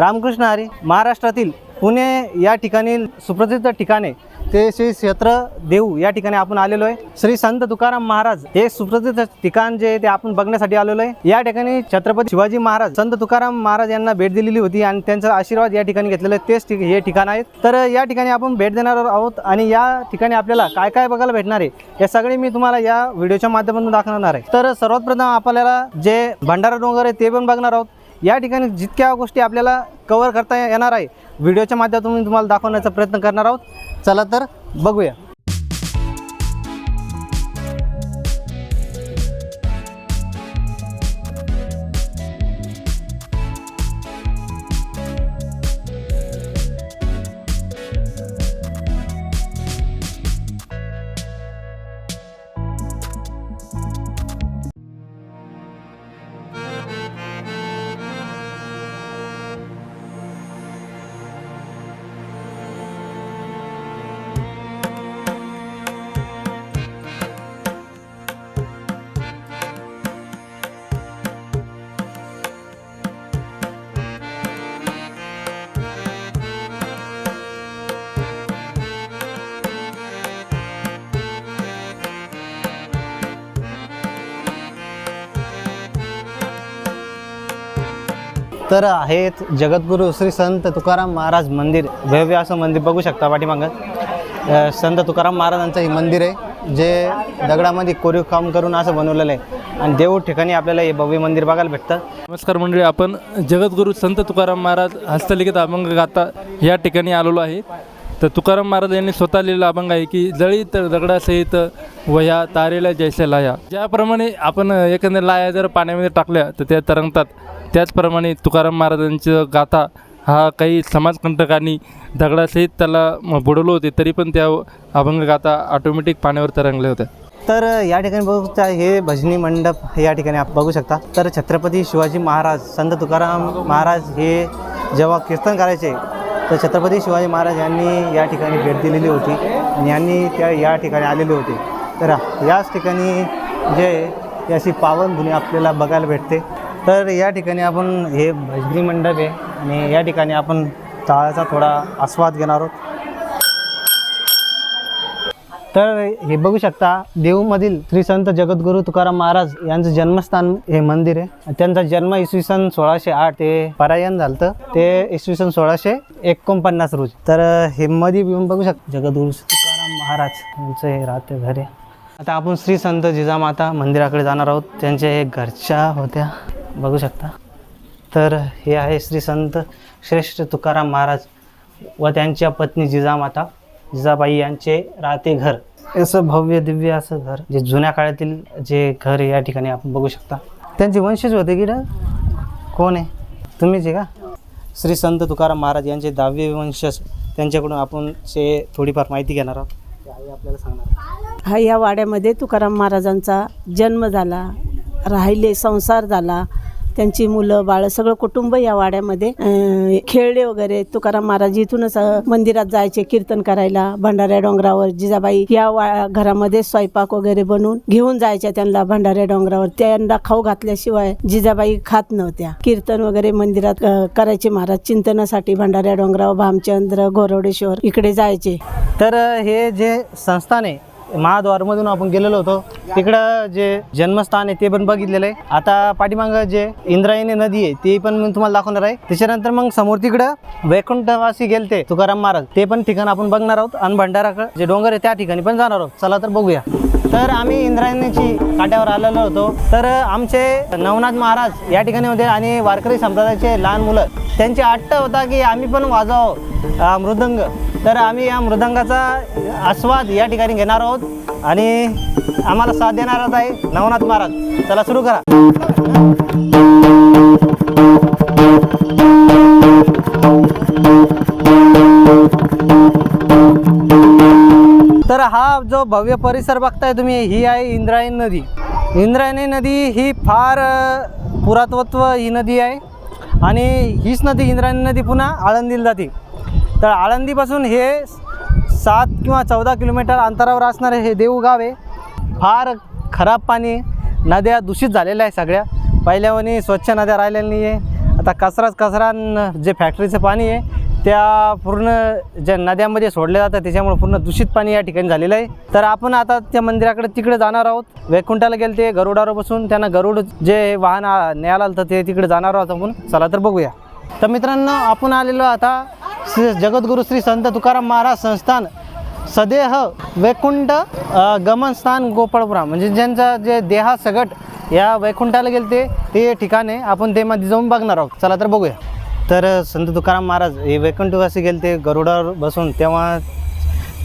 रामकृष्ण हरी महाराष्ट्रातील पुणे या ठिकाणी सुप्रसिद्ध ठिकाणे ते श्री क्षेत्र देऊ या ठिकाणी आपण आलेलो आहे. श्री संत तुकाराम महाराज हे सुप्रसिद्ध ठिकाण जे ते आपण बघण्यासाठी आलेलो आहे. या ठिकाणी छत्रपती शिवाजी महाराज संत तुकाराम महाराज यांना भेट दिलेली होती आणि त्यांचा आशीर्वाद या ठिकाणी घेतलेला आहे. तेच ठिक हे ठिकाण आहेत. तर या ठिकाणी आपण भेट देणार आहोत आणि या ठिकाणी आपल्याला काय काय बघायला भेटणार आहे हे सगळे मी तुम्हाला या व्हिडिओच्या माध्यमातून दाखवणार आहे. तर सर्वात प्रथम आपल्याला जे भंडारा डोंगर आहे ते पण बघणार आहोत. या ठिकाणी जितक्या गोष्टी आपल्याला कवर करता येणार आहे व्हिडिओच्या माध्यमातून तुम्हाला दाखवण्याचा प्रयत्न करणार आहोत. चला तर बघूया. तर आहेत जगद्गुरू श्री संत तुकाराम महाराज मंदिर भव्य असं मंदिर. बघू शकता पाठीमागं. संत तुकाराम महाराजांचं हे मंदिर आहे जे दगडामध्ये कोरीव काम करून असं बनवलेलं आहे. आणि देऊ ठिकाणी आपल्याला हे भव्य मंदिर बघायला भेटतं. नमस्कार मंडळी आपण जगद्गुरू संत तुकाराम महाराज हस्तलिखित अभंग गाता या ठिकाणी आलेलो आहे. तर तुकाराम महाराज यांनी स्वतः लिहिलेला अभंग आहे की जळीत दगडासहित वह्या तारेला जैसे लाया. ज्याप्रमाणे आपण एखाद्या लाया जर पाण्यामध्ये टाकल्या तर त्या तरंगतात. त्याचप्रमाणे तुकाराम महाराजांचं गाथा हा काही समाजकंटकांनी दगडासहित त्याला बुडवलं होते तरी पण त्या अभंग गाथा ऑटोमॅटिक पाण्यावर तरंगल्या होत्या. तर या ठिकाणी बघू शकता हे भजनी मंडप या ठिकाणी आपण बघू शकता. तर छत्रपती शिवाजी महाराज संत तुकाराम महाराज हे जेव्हा कीर्तन करायचे तर छत्रपती शिवाजी महाराज यांनी या ठिकाणी भेट दिलेली होती आणि यांनी त्या या ठिकाणी आलेले होते. तर याच ठिकाणी जे ही अशी पावनभूमी आपल्याला बघायला भेटते. तर या ठिकाणी आपण हे भजनी मंडप आहे आणि या ठिकाणी आपण ताळाचा थोडा आस्वाद घेणार आहोत. तर हे बघू शकता देऊमधील श्री संत जगद्गुरू तुकाराम महाराज यांचं जन्मस्थान हे मंदिर आहे. त्यांचा जन्म इसवी सन सोळाशे आठ ते परायण झालं ते इसवी सन सोळाशे एकोणपन्नास रोजी. तर हे मध्ये येऊन बघू शकता जगद्गुरू तुकाराम महाराज यांचं हे राहते घर आहे. आता आपण श्री संत जिजामाता मंदिराकडे जाणार आहोत. त्यांच्या हे घरच्या होत्या. बघू शकता. तर हे आहे श्री संत श्रेष्ठ तुकाराम महाराज व त्यांच्या पत्नी जिजामाता. जिजाबाई यांचे राहते घर. असं भव्य दिव्य असं घर जे जुन्या काळातील जे घर या ठिकाणी आपण बघू शकता. त्यांचे वंशज होते की ना? कोण आहे? तुम्हीच आहे का? श्री संत तुकाराम महाराज यांचे दहावे वंशज. त्यांच्याकडून आपण जे थोडीफार माहिती घेणार आहोत ते आई आपल्याला सांगणार हा या वाड्यामध्ये तुकाराम महाराजांचा जन्म झाला. राहिले संसार झाला. त्यांची मुलं बाळ सगळं कुटुंब या वाड्यामध्ये खेळले वगैरे. तुकाराम महाराज इथूनच मंदिरात जायचे कीर्तन करायला. भंडाऱ्या डोंगरावर जिजाबाई या वा घरामध्ये स्वयंपाक वगैरे बनवून घेऊन जायच्या त्यांना भंडाऱ्या डोंगरावर. त्यांना खाऊ घातल्याशिवाय जिजाबाई खात नव्हत्या. कीर्तन वगैरे मंदिरात करायचे महाराज. चिंतनासाठी भंडाऱ्या डोंगरावर भामचंद्र गोरवडेश्वर इकडे जायचे. तर हे जे संस्थान आहे महाद्वारमधून आपण गेलेलो होतो. तिकडं जे जन्मस्थान आहे ते पण बघितलेलं आहे. आता पाठीमागं जे इंद्रायणी नदी आहे ती पण मी तुम्हाला दाखवणार आहे. त्याच्यानंतर मग समोर तिकडं वैकुंठवासी गेलते तुकाराम महाराज. ते पण ठिकाण आपण बघणार आहोत. आणि भंडाराकडे जे डोंगर आहे त्या ठिकाणी पण जाणार आहोत. चला तर बघूया. तर आम्ही इंद्रायणीची काट्यावर आलेलो होतो. तर आमचे नवनाथ महाराज या ठिकाणी होते आणि वारकरी संप्रदायाचे लहान मुलं त्यांची आट्ट होता की आम्ही पण वाजवावं मृदंग. तर आम्ही या मृदंगाचा आस्वाद या ठिकाणी घेणार आहोत. आणि आम्हाला साथ देणारच आहे नवनाथ महाराज. चला सुरू करा. तर हा जो भव्य परिसर बघताय तुम्ही ही आहे इंद्रायणी नदी. इंद्रायणी नदी ही फार पुरातत्व ही नदी आहे. आणि हीच नदी इंद्रायणी नदी पुन्हा आळंदीला जाते. तर आळंदीपासून हे सात किंवा चौदा किलोमीटर अंतरावर असणारे हे देऊगाव आहे. फार खराब पाणी नद्या दूषित झालेल्या आहे सगळ्या. पहिल्यावणी स्वच्छ नद्या राहिलेल्या नाही आहे. आता कचराच कचरा जे फॅक्टरीचं पाणी आहे त्या पूर्ण ज्या नद्यामध्ये सोडलं जातं त्याच्यामुळे पूर्ण दूषित पाणी या ठिकाणी झालेलं आहे. तर आपण आता त्या मंदिराकडे तिकडे जाणार आहोत. वैकुंठाला गेले ते गरुडावर बसून. त्यांना गरुड जे वाहन आ- न्यायला आलं ते तिकडे जाणार आहोत आपण. चला तर बघूया. तर मित्रांनो आपण आलेलो आता श्री जगद्गुरु श्री संत तुकाराम महाराज संस्थान सदेह वैकुंठ गमनस्थान गोपाळपुरा. म्हणजे ज्यांचा जे देहा सगट या वैकुंठाला गेले ते ते ठिकाण आहे आपण ते मध्ये जाऊन बघणार आहोत. चला तर बघूया. तर संत तुकाराम महाराज हे वैकुंठवासी गेले ते गरुडावर बसून तेव्हा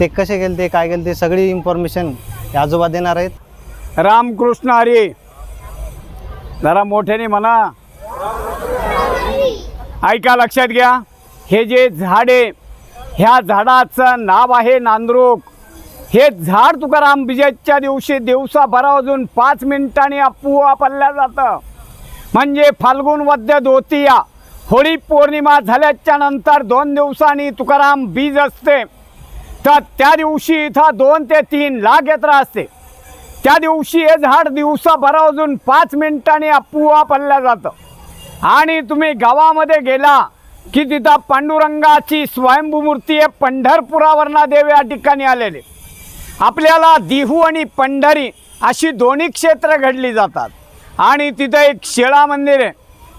ते कसे गेले ते काय गेले ते सगळी इन्फॉर्मेशन आजोबा देणार आहेत. रामकृष्ण हरी. जरा मोठ्याने म्हणा. ऐका लक्षात घ्या. हे जे झाड आहे ह्या झाडाचं नाव आहे नांद्रुक हे झाड तुकाराम विजयच्या दिवशी दिवसाभरा अजून पाच मिनिटांनी अपुवा पडल्या जातं. म्हणजे फाल्गुन वद्य दोतिया होळी पौर्णिमा झाल्याच्यानंतर दोन दिवसांनी तुकाराम बीज असते. तर त्या दिवशी इथं दोन ते तीन लाख यात्रा असते. त्या दिवशी हे झाड दिवसाभरा अजून पाच मिनिटांनी अपुआ पडल्या जातं. आणि तुम्ही गावामध्ये गेला की तिथं पांडुरंगाची स्वयंभू मूर्ती आहे पंढरपुरावरनं देव या ठिकाणी आलेले. आपल्याला दिहू आणि पंढरी अशी दोन्ही क्षेत्र घडली जातात. आणि तिथं एक शिळा मंदिर आहे.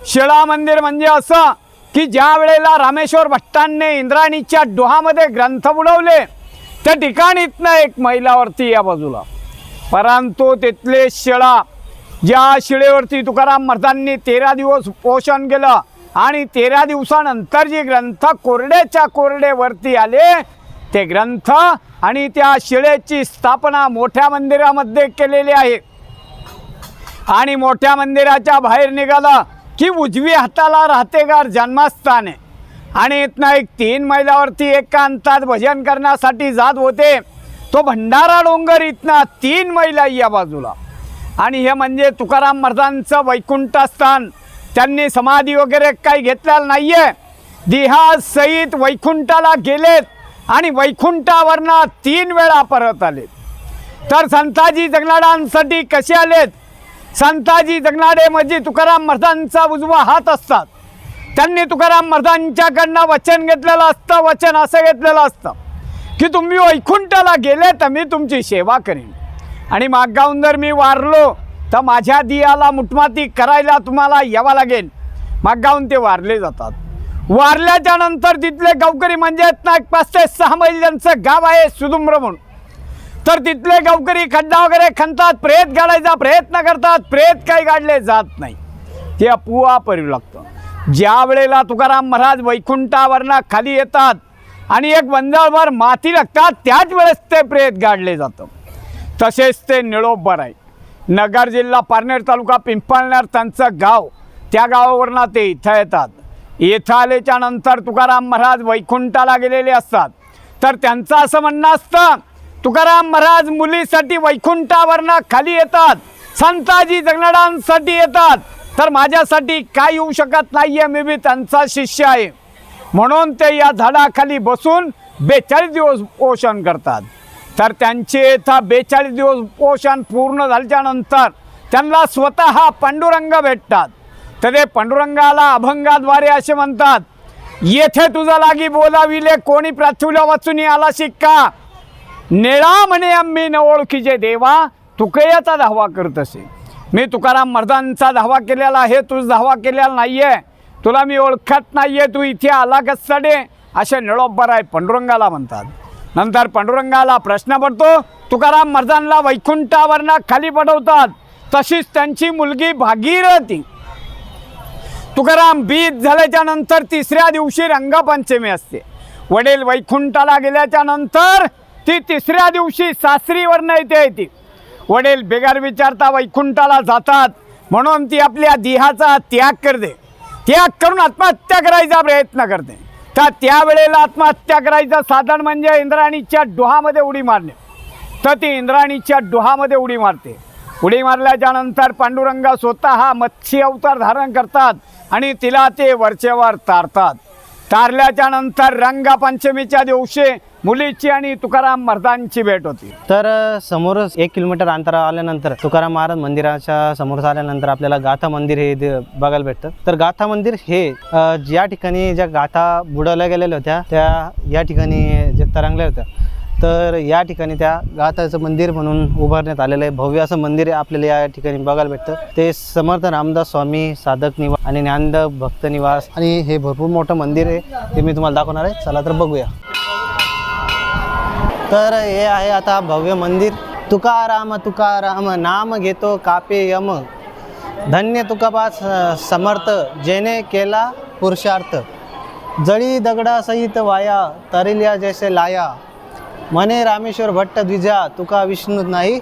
शिळा मंदिर म्हणजे असं की ज्या वेळेला रामेश्वर भट्टांनी इंद्राणीच्या डोहामध्ये ग्रंथ बुडवले त्या ठिकाणीतनं एक महिलावरती या बाजूला. परंतु तिथले शिळा ज्या शिळेवरती तुकाराम महाराजांनी तेरा दिवस पोषण केलं आणि तेरा दिवसानंतर जे ग्रंथ कोरड्याच्या कोरडेवरती आले ते ग्रंथ आणि त्या शिळेची स्थापना मोठ्या मंदिरामध्ये केलेली आहे. आणि मोठ्या मंदिराच्या बाहेर निघाला की उजवी हाताला राहतेगार जन्मस्थान आहे. आणि इथनं एक तीन मैलावरती एकांतात भजन करण्यासाठी जात होते. तो भंडारा डोंगर इथनं तीन मैला या बाजूला. आणि हे म्हणजे तुकाराम महाराजांचं वैकुंठस्थान. त्यांनी समाधी वगैरे काही घेतलेला नाही आहे देहासहित वैकुंठाला गेलेत आणि वैकुंठावरनं तीन वेळा परत आलेत. तर संताजी जगनाडांसाठी कसे आलेत? संताजी जगनाडे म्हणजे तुकाराम महाराजांचा उजवा हात असतात. त्यांनी तुकाराम महाराजांच्याकडनं वचन घेतलेलं असतं वचन असं घेतलेलं असतं की तुम्ही वैकुंठाला गेले तर मी तुमची सेवा करेन. आणि मागगाहून जर मी वारलो तर माझ्या दियाला मुठमाती करायला तुम्हाला यावं लागेल. मागाहून ते वारले जातात. वारल्याच्या नंतर तिथले गावकरी म्हणजे ना एक पाच ते सहा मैल गाव आहे सुदुम्र म्हणून. तर तिथले गावकरी खड्डा वगैरे खणतात प्रेत गाडायचा प्रयत्न करतात प्रेत काही गाडले जात नाही. ते अपुआ परू लागतं. ज्या वेळेला तुकाराम महाराज वैकुंठावरनं खाली येतात आणि एक वंजाळवर माती लागतात त्याच वेळेस ते प्रेत गाडले जातं. तसेच ते निळोबर आहे. नगर जिल्हा पारनेर तालुका पिंपळनेर त्यांचं गाव. त्या गावावरनं ते इथं येतात. इथं आल्याच्यानंतर तुकाराम महाराज वैकुंठाला गेलेले असतात. तर त्यांचं असं म्हणणं असतं तुकाराम महाराज मुलीसाठी वैकुंठावरनं खाली येतात. संताजी जगनाडांसाठी येतात. तर माझ्यासाठी काय येऊ शकत नाही आहे मी बी त्यांचा शिष्य आहे. म्हणून ते या झाडाखाली बसून बेचाळीस दिवस पोषण करतात. तर त्यांचे इथं बेचाळीस दिवस पोषण पूर्ण झाल्याच्यानंतर त्यांना स्वतः पांडुरंग भेटतात. तर ते पांडुरंगाला अभंगाद्वारे असे म्हणतात येथे तुझा लागी बोलाविले कोणी पृथ्वीला वाचून आला शिक्का. निळा म्हणे आम्ही न ओळखीचे देवा तुकयाचा धावा करत असे. मी तुकाराम मर्दांचा धावा केलेला आहे तू धावा केलेला नाही आहे तुला मी ओळखत नाही आहे तू इथे आला कसडे असे निळोब्बर आहे पांडुरंगाला म्हणतात. नंतर पांडुरंगाला प्रश्न पडतो तुकाराम मर्दानला वैकुंठावरनं खाली पडवतात तशीच त्यांची मुलगी भागीरथी. तुकाराम बीज झाल्याच्यानंतर तिसऱ्या दिवशी रंगपंचमी असते. वडील वैकुंठाला गेल्याच्यानंतर ती तिसऱ्या दिवशी सासरीवरनं येते येते. वडील बेगार विचारता वैकुंठाला जातात म्हणून ती आपल्या देहाचा त्याग करते. त्याग करून आत्महत्या करायचा प्रयत्न करते. तर त्यावेळेला आत्महत्या करायचं साधन म्हणजे इंद्राणीच्या डोहामध्ये उडी मारणे. तर ती इंद्राणीच्या डोहामध्ये उडी मारते. उडी मारल्याच्यानंतर पांडुरंग स्वतः मत्स्य अवतार धारण करतात आणि तिला ते वरचेवर तारतात. तारल्याच्यानंतर रंगपंचमीच्या दिवशी मुलीची आणि तुकाराम महाराजांची भेट होती. तर समोरच एक किलोमीटर अंतर आल्यानंतर तुकाराम महाराज मंदिराच्या समोर आल्यानंतर आपल्याला गाथा मंदिर हे बघायला भेटतं. तर गाथा मंदिर हे ज्या ठिकाणी ज्या गाथा बुडवल्या गेलेल्या होत्या त्या या ठिकाणी जे तरंगल्या होत्या तर या ठिकाणी त्या गाथाचं मंदिर म्हणून उभारण्यात आलेलं आहे. भव्य असं मंदिर आहे आपल्याला या ठिकाणी बघायला भेटतं. ते समर्थ रामदास स्वामी साधक निवास आणि ज्ञानद भक्त निवास आणि हे भरपूर मोठं मंदिर आहे ते मी तुम्हाला दाखवणार आहे. चला तर बघूया. तर हे आहे आता भव्य मंदिर. तुकाराम तुकाराम नाम घेतो कापे यम. धन्य तुकापास समर्थ जेने केला पुरुषार्थ. जळी दगडा सहित वाया तरिल्या जैसे लाया. मने रामेश्वर भट्ट द्विजा तुका विष्णू नाही.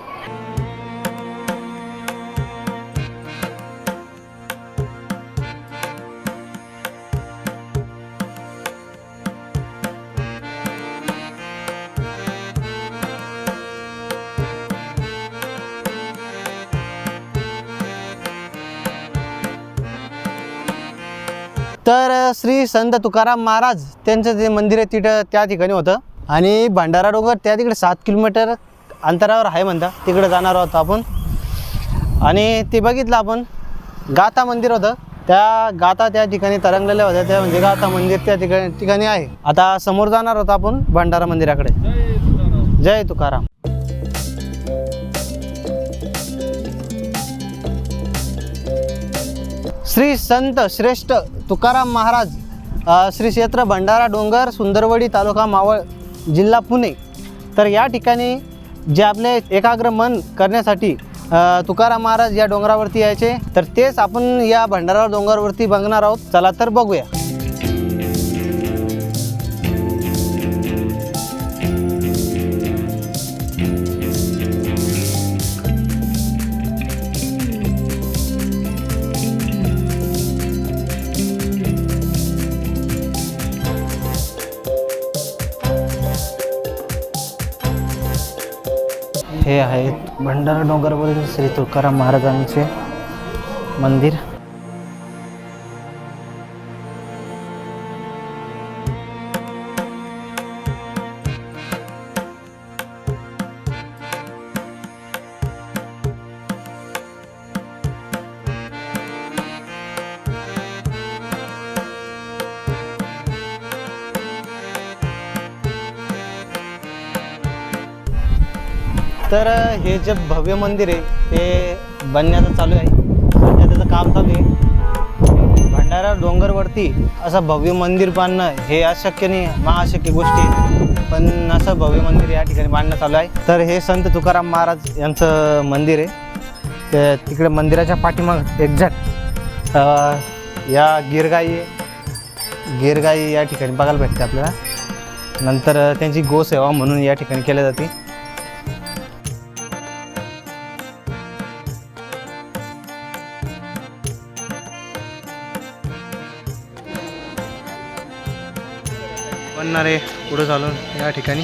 तर श्री संत तुकाराम महाराज त्यांचं जे मंदिर आहे तिथं त्या ठिकाणी होतं. आणि भंडारा डोंगर त्या तिकडे सात किलोमीटर अंतरावर आहे म्हणता. तिकडे जाणार आहोत आपण. आणि ते बघितलं आपण गाथा मंदिर होतं. त्या गाथा त्या ठिकाणी तरंगलेल्या होत्या. त्या म्हणजे गाथा मंदिर त्या ठिकाणी ठिकाणी आहे. आता समोर जाणार होतो आपण भंडारा मंदिराकडे. जय तुकाराम. श्री संत श्रेष्ठ तुकाराम महाराज श्री क्षेत्र भंडारा डोंगर सुंदरवडी तालुका मावळ जिल्हा पुणे. तर या ठिकाणी जे आपले एकाग्र मन करण्यासाठी तुकाराम महाराज या डोंगरावरती यायचे. तर तेच आपण या भंडारा डोंगरावरती बघणार आहोत. चला तर बघूया. हे आहेत भंडारा डोंगरवरील श्री तुकाराम महाराजांचे मंदिर. तर हे जे भव्य मंदिर आहे ते बनण्याचं चालू आहे. सध्या त्याचं काम चालू आहे. भंडारा डोंगरवरती असं भव्य मंदिर बांधणं हे अशक्य नाही महाशक्य गोष्टी. पण असं भव्य मंदिर या ठिकाणी बांधणं चालू आहे. तर हे संत तुकाराम महाराज यांचं मंदिर आहे. ते तिकडे मंदिराच्या पाठीमाग एक्झॅक्ट या गिरगाई आहे. गिरगाई या ठिकाणी बघायला भेटते आपल्याला. नंतर त्यांची गोसेवा म्हणून या ठिकाणी केली जाते. बनणारे पुढं चालून या ठिकाणी.